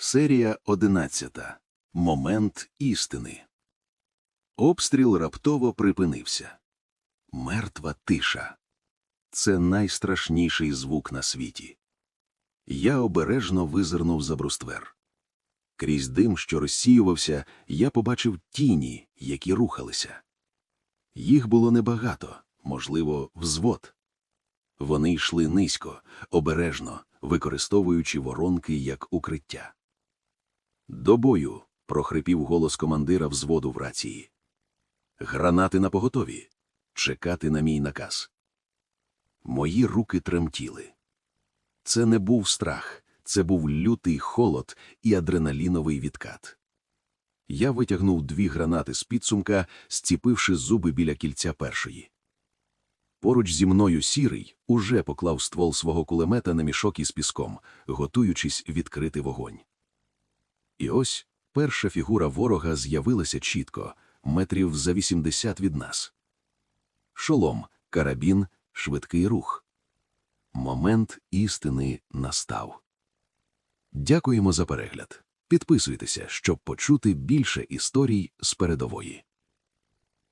Серія 11. Момент істини. Обстріл раптово припинився. Мертва тиша. Це найстрашніший звук на світі. Я обережно визирнув за бруствер. Крізь дим, що розсіювався, я побачив тіні, які рухалися. Їх було небагато, можливо, взвод. Вони йшли низько, обережно, використовуючи воронки як укриття. До бою. прохрипів голос командира взводу в рації. Гранати на поготові. Чекати на мій наказ. Мої руки тремтіли. Це не був страх, це був лютий холод і адреналіновий відкат. Я витягнув дві гранати з підсумка, зціпивши зуби біля кільця першої. Поруч зі мною сірий уже поклав ствол свого кулемета на мішок із піском, готуючись відкрити вогонь. І ось перша фігура ворога з'явилася чітко, метрів за 80 від нас. Шолом, карабін, швидкий рух. Момент істини настав. Дякуємо за перегляд. Підписуйтеся, щоб почути більше історій з передової.